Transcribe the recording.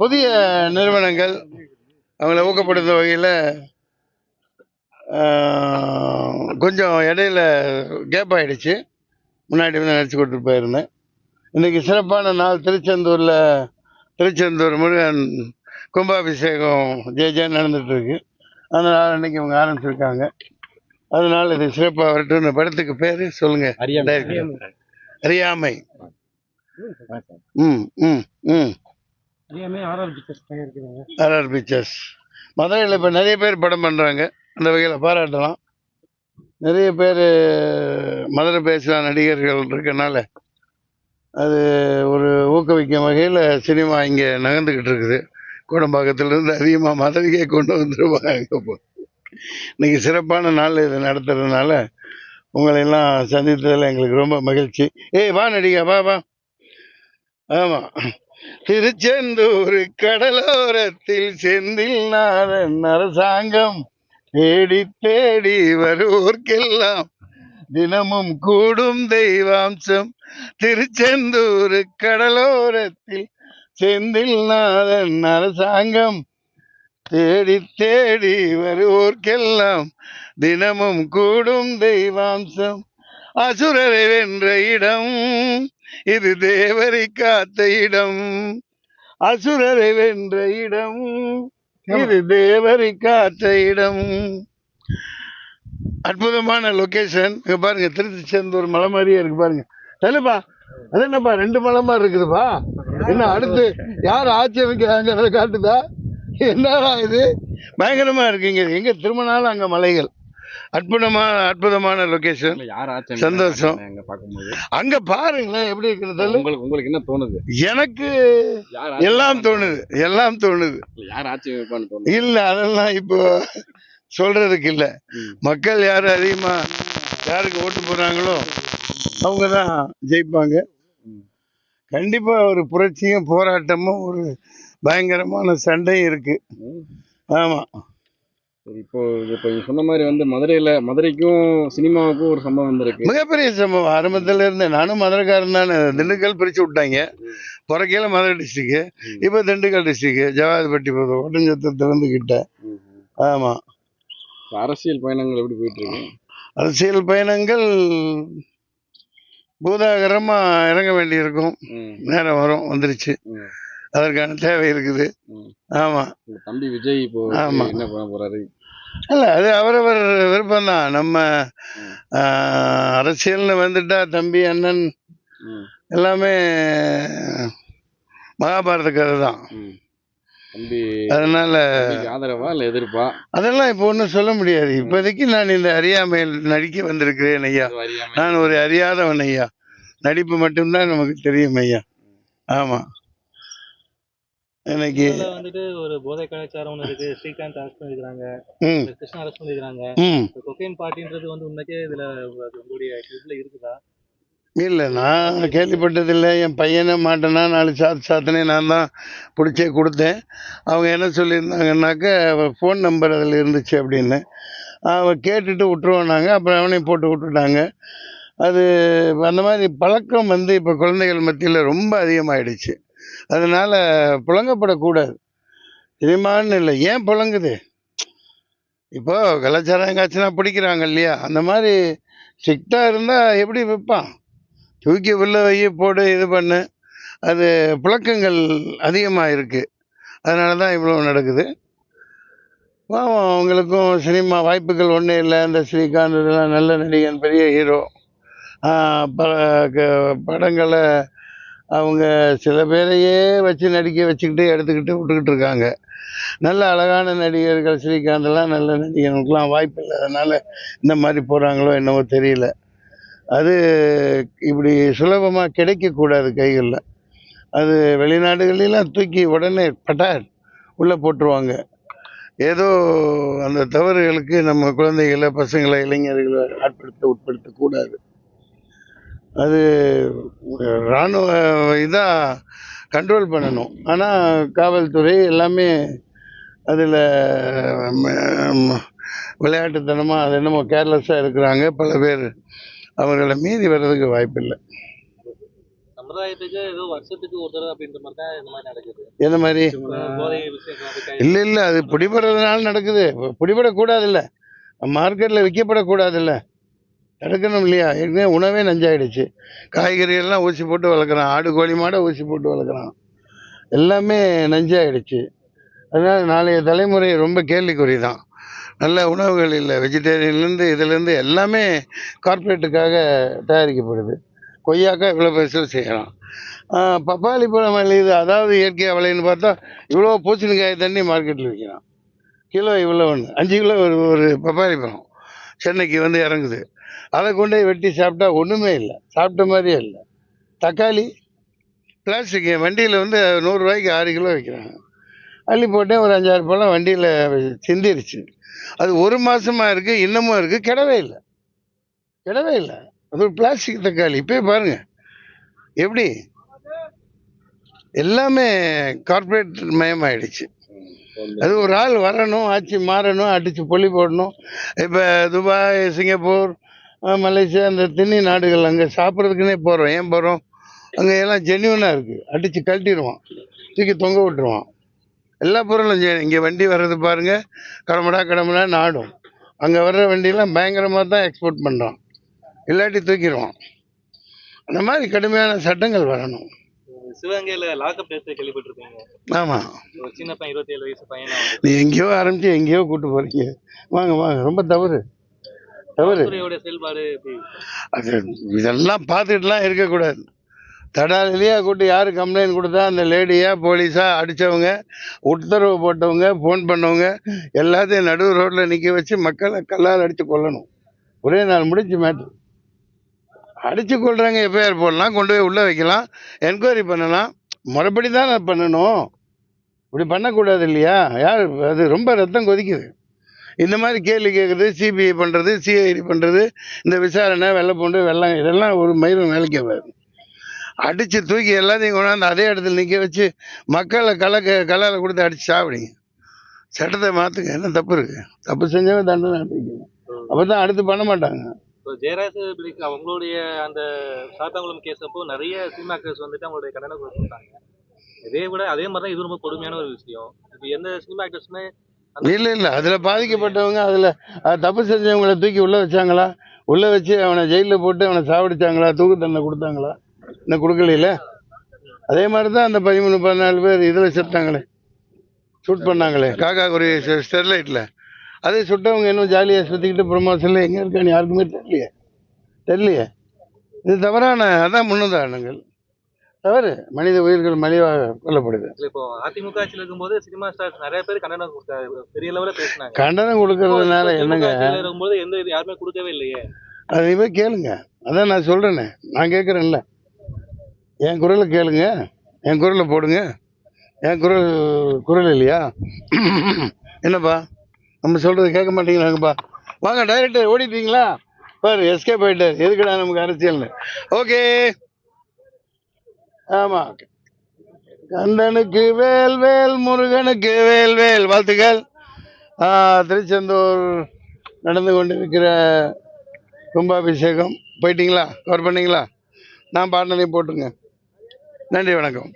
புதிய நிறுவனங்கள் அவங்கள ஊக்கப்படுத்தும் வகையில் கொஞ்சம் இடையில கேப் ஆயிடுச்சு. முன்னாடி வந்து நடிச்சு கொடுத்துட்டு போயிருந்தேன். இன்றைக்கி சிறப்பான நாள் திருச்செந்தூரில் திருச்செந்தூர் முருகன் கும்பாபிஷேகம் ஜே ஜே நடந்துகிட்ருக்கு அதனால் அன்றைக்கி அவங்க ஆரம்பிச்சிருக்காங்க. அதனால் இது சிறப்பாக வரட்டும் இந்த படத்துக்கு பேர் சொல்லுங்கள் அறியாமை. ம் ம் ம். ஆர்ஆர் பிக்சர்ஸ் மதுரையில் இப்போ நிறைய பேர் படம் பண்ணுறாங்க அந்த வகையில் பாராட்டலாம். நிறைய பேர் மதுரை பேசுகிற நடிகர்கள் இருக்கனால அது ஒரு ஊக்குவிக்கும் வகையில் சினிமா இங்கே நகர்ந்துக்கிட்டு இருக்குது. கோடம்பாக்கத்துலேருந்து அதிகமாக மதுரைக்கே கொண்டு வந்துருவாங்க இப்போ இன்னைக்கு சிறப்பான நாள் இது நடத்துறதுனால உங்களையெல்லாம் சந்தித்ததில் எங்களுக்கு ரொம்ப மகிழ்ச்சி. ஏய் வா நடிகா வா வா. ஆமாம் திருச்செந்தூர் கடலோரத்தில் செந்தில் நாதன் அரசாங்கம். தேடி தேடி வருவோர்க்கெல்லாம் தினமும் கூடும் தெய்வாம்சம். திருச்செந்தூர் கடலோரத்தில் செந்தில் நாதன் அரசாங்கம். தேடி தேடி வருவோர்க்கெல்லாம் தினமும் கூடும் தெய்வாம்சம். அசுரரை வென்ற இடம் இது தேவரை காத்த இடம். அசுரரை வென்ற இடம் இது தேவரை காத்த இடம். அற்புதமான லொகேஷன் இங்க பாருங்க திருச்செந்தூர் மலை மாதிரியே இருக்கு பாருங்க. தெரியப்பா அது என்னப்பா ரெண்டு மலை மாதிரி இருக்குதுப்பா? என்ன அடுத்து யார் ஆட்சி அமைக்கிறாங்க காட்டுதா? என்னடா இது? பயங்கரமா இருக்குங்க. எங்க திரும்பினாலும் அங்க மலைகள். அற்புதமான அற்புதமான லொகேஷன் சந்தோஷம். அங்க பாருங்களேன் எப்படி இருக்கிறது உங்களுக்கு உங்களுக்கு என்ன தோணுது? எனக்கு எல்லாம் தோணுது எல்லாம் தோணுது. இல்ல அதெல்லாம் இப்போ சொல்றதுக்கு இல்ல. மக்கள் யாரு அதிகமா யாருக்கு ஓட்டு போறாங்களோ அவங்க தான் ஜெயிப்பாங்க. கண்டிப்பா ஒரு புரட்சியும் போராட்டமும் ஒரு பயங்கரமான சண்டையும் இருக்கு. ஆமா. சரி இப்போ இப்போ சொன்ன மாதிரி வந்து மதுரையில மதுரைக்கும் சினிமாவுக்கும் ஒரு சம்பவம் வந்திருக்கு. மிகப்பெரிய சம்பவம். ஆரம்பத்துல இருந்து நானும் மதுரைக்காரன் தானே. திண்டுக்கல் பிரிச்சு விட்டாங்க. பிறக்கையில மதுரை டிஸ்ட்ரிக்ட் ம். இப்போ திண்டுக்கல் டிஸ்ட்ரிக்ட் ஜவாதிபட்டி போதும் ஒட்டஞ்சத்திலிருந்து கிட்ட. ம், ம். ஆமா. இப்ப அரசியல் பயணங்கள் எப்படி போயிட்டு இருக்கு அரசியல் பயணங்கள் பூதாகரமா இறங்க வேண்டியிருக்கும். நேரம் வரும் வந்துருச்சு. அதற்கான தேவை இருக்குது. ம். ஆமா. உங்க தம்பி விஜய் இப்போ ஆமா. என்ன பண்ண போறாரு? இல்ல அது அவரவர் விருப்பம்தான். நம்ம ம். ஆஹ், அரசியல்னு வந்துட்டா தம்பி அண்ணன் எல்லாமே மகாபாரத கதை தான் அதனால ஆதரவா இல்ல எதிர்ப்பா? அதெல்லாம் இப்போ ஒன்றும் சொல்ல முடியாது. இப்போதைக்கு நான் இந்த அறியாமையில் நடிக்க வந்திருக்கிறேன் ஐயா. நான் ஒரு அறியாதவன் ஐயா. நடிப்பு மட்டும்தான் நமக்கு தெரியும் ஐயா. ஆமா. இன்னைக்கு வந்துட்டு ஒரு போதை கலாச்சாரம் ஒன்று இருக்கு. ஸ்ரீகாந்த் அரெஸ்ட் பண்ணிருக்காங்க கிருஷ்ணா அரெஸ்ட் பண்ணிருக்காங்க கொக்கைன் பார்ட்டின்றது வந்து உண்மைக்கே இதுல உங்களுடைய இதுல இருக்குதா? இல்லை நான் கேள்விப்பட்டதில்லை. என் பையனை மாட்டேனா நாலு சாத்து சாத்தினே நான் தான் பிடிச்சே கொடுத்தேன். அவங்க என்ன சொல்லியிருந்தாங்கன்னாக்க ஃபோன் நம்பர் அதில் இருந்துச்சு அப்படின்னு. அவன் கேட்டுட்டு விட்டுருவோன்னாங்க. அப்புறம் அவனையும் போட்டு விட்டுட்டாங்க. அது அந்த மாதிரி பழக்கம் வந்து இப்போ குழந்தைகள் மத்தியில் ரொம்ப அதிகமாயிடுச்சு. அதனால் புழங்கப்படக்கூடாது. சினிமான்னு இல்லை. ஏன் புழங்குது? இப்போ கலாச்சாரம் எங்காச்சுன்னா பிடிக்கிறாங்க இல்லையா? அந்த மாதிரி ஸ்ட்ரிக்டாக இருந்தால் எப்படி வைப்பான் தூக்கி உள்ள வை போடு இது பண்ணு. அது புழக்கங்கள் அதிகமாக இருக்குது அதனால தான் இவ்வளோ நடக்குது. பாவம் அவங்களுக்கும் சினிமா வாய்ப்புகள் ஒன்றும் இல்லை. இந்த ஸ்ரீகாந்த் இதெல்லாம் நல்ல நடிகன் பெரிய ஹீரோ பல க- படங்களை அவங்க சில பேரையே வச்சு நடிக்க வச்சுக்கிட்டு எடுத்துக்கிட்டு விட்டுக்கிட்டு இருக்காங்க. நல்ல அழகான நடிகர்கள் ஸ்ரீகாந்தெல்லாம் நல்ல நடிகனுக்கெலாம் வாய்ப்பு இல்லாதனால இந்த மாதிரி போகிறாங்களோ என்னவோ தெரியல. அது இப்படி சுலபமாக கிடைக்கக்கூடாது கைகளில். அது வெளிநாடுகளிலாம் தூக்கி உடனே பட்டார் உள்ளே போட்டுருவாங்க. ஏதோ அந்த தவறுகளுக்கு நம்ம குழந்தைகளை பசங்களை இளைஞர்களை ஆட்படுத்த உட்படுத்தக்கூடாது. அது இராணுவ இதாக கண்ட்ரோல் பண்ணணும். ஆனால் காவல்துறை எல்லாமே அதில் விளையாட்டுத்தனமாக அது என்னமோ கேர்லெஸ்ஸாக இருக்கிறாங்க. பல பேர் அவர்களை மீறி வர்றதுக்கு வாய்ப்பில்லை. சமுதாயத்துக்கு ஏதோ வருஷத்துக்கு ஒரு தடவை அப்படின்ற மாதிரி தான் இந்த மாதிரி நடக்குது. எந்த மாதிரி? இல்லை இல்லை அது பிடிபடுறதுனால நடக்குது. பிடிபடக்கூடாதுல்ல. மார்க்கெட்டில் விற்கப்படக்கூடாதுல்ல. எடுக்கணும் இல்லையா? ஏற்கனவே உணவே நஞ்சாயிடுச்சு. காய்கறி எல்லாம் ஊசி போட்டு வளர்க்குறான். ஆடு கோழி மாடை ஊசி போட்டு வளர்க்குறான். எல்லாமே நஞ்சாயிடுச்சு. அதனால் நாளைய தலைமுறை ரொம்ப கேள்விக்குறி தான் நல்ல உணவுகள் இல்லை. வெஜிடேரியன்லேருந்து இதுலேருந்து எல்லாமே கார்ப்பரேட்டுக்காக தயாரிக்கப்படுது. கொய்யாக்கா இவ்வளோ பெருசில் செய்யலாம் பப்பாளி பழம் விளையுது அதாவது இயற்கையாக விளையுன்னு பார்த்தா இவ்வளோ பூசணிக்காய் தண்ணி மார்க்கெட்டில் விற்கிறான். கிலோ இவ்வளோ ஒன்று அஞ்சு கிலோ ஒரு ஒரு பப்பாளி பழம். சென்னைக்கு வந்து இறங்குது. அதை கொண்டு போய் வெட்டி சாப்பிட்டா ஒன்றுமே இல்லை. சாப்பிட்ட மாதிரியே இல்லை. தக்காளி பிளாஸ்டிக் வண்டியில் வந்து நூறுரூவாய்க்கு ஆறு கிலோ விற்கிறாங்க அள்ளி போட்டேன் ஒரு அஞ்சாறு பழம் வண்டியில் சிந்திருச்சு. அது ஒரு மாதமாக இருக்குது இன்னமும் இருக்குது கிடவே இல்லை. கிடவே இல்லை. அது ஒரு பிளாஸ்டிக் தக்காளி. இப்போயே பாருங்கள் எப்படி? எல்லாமே கார்ப்பரேட் மயமாயிடுச்சு. அது ஒரு ஆள் வரணும் ஆட்சி மாறணும் அடித்து பொலி போடணும். இப்போ துபாய் சிங்கப்பூர் மலேசியா இந்த திண்ணி நாடுகள் அங்கே சாப்பிட்றதுக்குன்னே போகிறோம் ஏன் போகிறோம் அங்கே எல்லாம் ஜென்யூனாக இருக்குது அடித்து கழட்டிடுவான். தூக்கி தொங்க விட்டுருவான். எல்லா பொருளும் இங்கே வண்டி வர்றது பாருங்கள் கடமடா கடமடா நாடும். அங்கே வர்ற வண்டியெல்லாம் பயங்கரமாக தான் எக்ஸ்போர்ட் பண்ணுறான் இல்லாட்டி தூக்கிடுவான். அந்த மாதிரி கடுமையான சட்டங்கள் வரணும். சிவகங்கையில லாக்அப் டெஸ்ட் கேள்விப்பட்டிருக்கீங்க. ஆமாம் சின்ன பையன் வயசு பையனை? நீ எங்கேயோ ஆரம்பிச்சு எங்கேயோ கூட்டு போறீங்க. வாங்க வாங்க. ரொம்ப தவறு. தவறு அது இதெல்லாம் பார்த்துட்டுலாம் இருக்கக்கூடாது. தடாலிலேயே கூட்டி யார் கம்ப்ளைண்ட் கொடுத்தா அந்த லேடியா போலீஸா அடித்தவங்க உத்தரவு போட்டவங்க ஃபோன் பண்ணவங்க எல்லாத்தையும் நடு ரோட்டில் நிற்க வச்சு மக்களை கல்லால் அடித்து கொல்லணும். ஒரே நாள் முடிஞ்சு மேட்ரு அடித்து கொள்றாங்க எஃப்ஐஆர் போடலாம் கொண்டு போய் உள்ளே வைக்கலாம் என்கொயரி பண்ணலாம். முறைப்படி தான் நான் பண்ணணும். இப்படி பண்ணக்கூடாது இல்லையா? யார் அது ரொம்ப ரத்தம் கொதிக்குது. இந்த மாதிரி கேள்வி கேட்குறது சிபிஐ பண்ணுறது சிஐடி பண்ணுறது இந்த விசாரணை வெள்ளை பூண்டு வெள்ளம் இதெல்லாம் ஒரு மயிரும் வேலைக்கு ஆகாது அடித்து தூக்கி எல்லாத்தையும் கொண்டாந்து அதே இடத்துல நிற்க வச்சு மக்களை கலக்க கலால் கொடுத்து அடித்து சாப்பிடுங்க. சட்டத்தை மாற்றுங்க என்ன தப்பு இருக்குது தப்பு செஞ்சவங்க தண்டனை அனுப்பிக்கணும் அப்போ தான் அடுத்து பண்ண மாட்டாங்க. இப்போ ஜெயராஜ் அவங்களுடைய அந்த சாத்தாங்குளம் கேஸ் அப்போ நிறைய சினிமா கேஸ் வந்துட்டு அவங்களுடைய கண்டனம் கொடுத்துருக்காங்க இதே விட அதே மாதிரி தான் இது ரொம்ப கொடுமையான ஒரு விஷயம். இப்போ எந்த சினிமா ஆக்டர்ஸுமே இல்லை இல்லை. அதில் பாதிக்கப்பட்டவங்க அதில் தப்பு செஞ்சவங்களை தூக்கி உள்ளே வச்சாங்களா? உள்ளே வச்சு அவனை ஜெயிலில் போட்டு அவனை சாவடிச்சாங்களா? தூக்கு தண்டனை கொடுத்தாங்களா? இன்னும் கொடுக்கலையில? அதே மாதிரி தான் அந்த பதிமூணு பதினாலு பேர் இதில் செத்தாங்களே ஷூட் பண்ணாங்களே. காக்கா குறி ஸ்டெர்லைட்டில் அதே சுட்டவங்க இன்னும் ஜாலியாக சுற்றிக்கிட்டு ப்ரமோஷனில் எங்கே இருக்கான்னு யாருக்குமே தெரியலையே. தெரியலையே. இது தவறான அதான் முன்னுதாரணங்கள். தவறு மனித உயிர்கள் மலிவாக கொல்லப்படுது. இப்போ அதிமுக ஆட்சியில் இருக்கும்போது சினிமா ஸ்டார்ஸ் நிறைய பேர் கண்டனம் கொடுத்தாங்க. பெரிய லெவலில் பேசினாங்க. கண்டனம் கொடுக்கறதுனால என்னங்க? இருக்கும்போது எந்த இது யாருமே கொடுக்கவே இல்லையே. அதை நீ போய் கேளுங்க. அதான் நான் சொல்கிறேனே நான் கேட்குறேன்ல என் குரலை கேளுங்க. என் குரலை போடுங்க. என் குரல் குரல் இல்லையா? என்னப்பா? நம்ம சொல்கிறது கேட்க மாட்டீங்களாங்கப்பா வாங்க டைரக்டர் ஓடிட்டீங்களா? பாரு எஸ்கே போயிட்டார் எதுக்குடா நமக்கு அரசியல்னு? ஓகே ஆமாம் கந்தனுக்கு வேல் வேல் முருகனுக்கு வேல் வேல். வாழ்த்துக்கள். திருச்செந்தூர் நடந்து கொண்டிருக்கிற கும்பாபிஷேகம். போயிட்டீங்களா? கவர் பண்ணீங்களா? நான் பாடினதையும் போட்டுருங்க. நன்றி வணக்கம்.